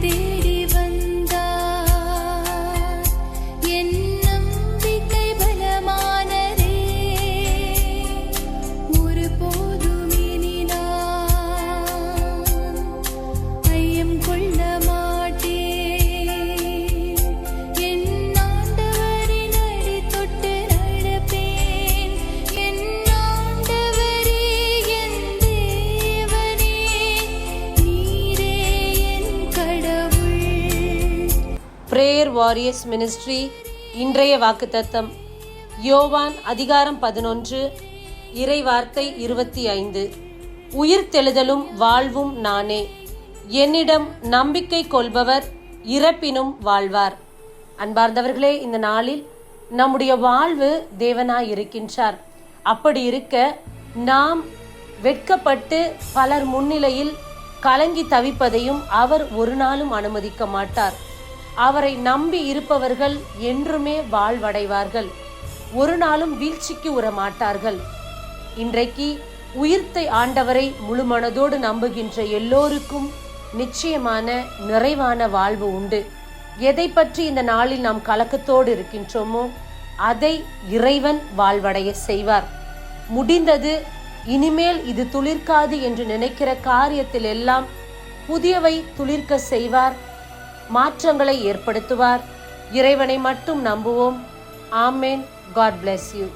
ti. Warriors ministry இன்றைய வாக்குத்தத்தம் யோவான் அதிகாரம் பதினொன்று இறை வார்த்தை இருபத்தி ஐந்து. உயிர் தெழுதலும் வாழ்வும் நானே. என்னிடம் நம்பிக்கை கொள்பவர் இறப்பினும் வாழ்வார். அன்பார்ந்தவர்களே இந்த நாளில் நம்முடைய வாழ்வு தேவனாய் இருக்கின்றார் அப்படி இருக்க நாம் வெட்கப்பட்டு பலர் முன்னிலையில் கலங்கி தவிப்பதையும் அவர் ஒரு நாளும் அனுமதிக்க மாட்டார். அவரை நம்பி இருப்பவர்கள் என்றுமே வாழ்வடைவார்கள். ஒரு நாளும் வீழ்ச்சிக்கு உரமாட்டார்கள். இன்றைக்கு உயிர்த்தை ஆண்டவரை முழுமனதோடு நம்புகின்ற எல்லோருக்கும் நிச்சயமான நிறைவான வாழ்வு உண்டு. எதை பற்றி இந்த நாளில் நாம் கலக்கத்தோடு இருக்கின்றோமோ அதை இறைவன் வாழ்வடைய செய்வார். முடிந்தது இனிமேல் இது துளிர்க்காது என்று நினைக்கிற காரியத்தில் எல்லாம் புதியவை துளிர்க்க செய்வார். மாற்றங்களை ஏற்படுத்துவார். இறைவனை மட்டும் நம்புவோம். ஆமேன். God bless you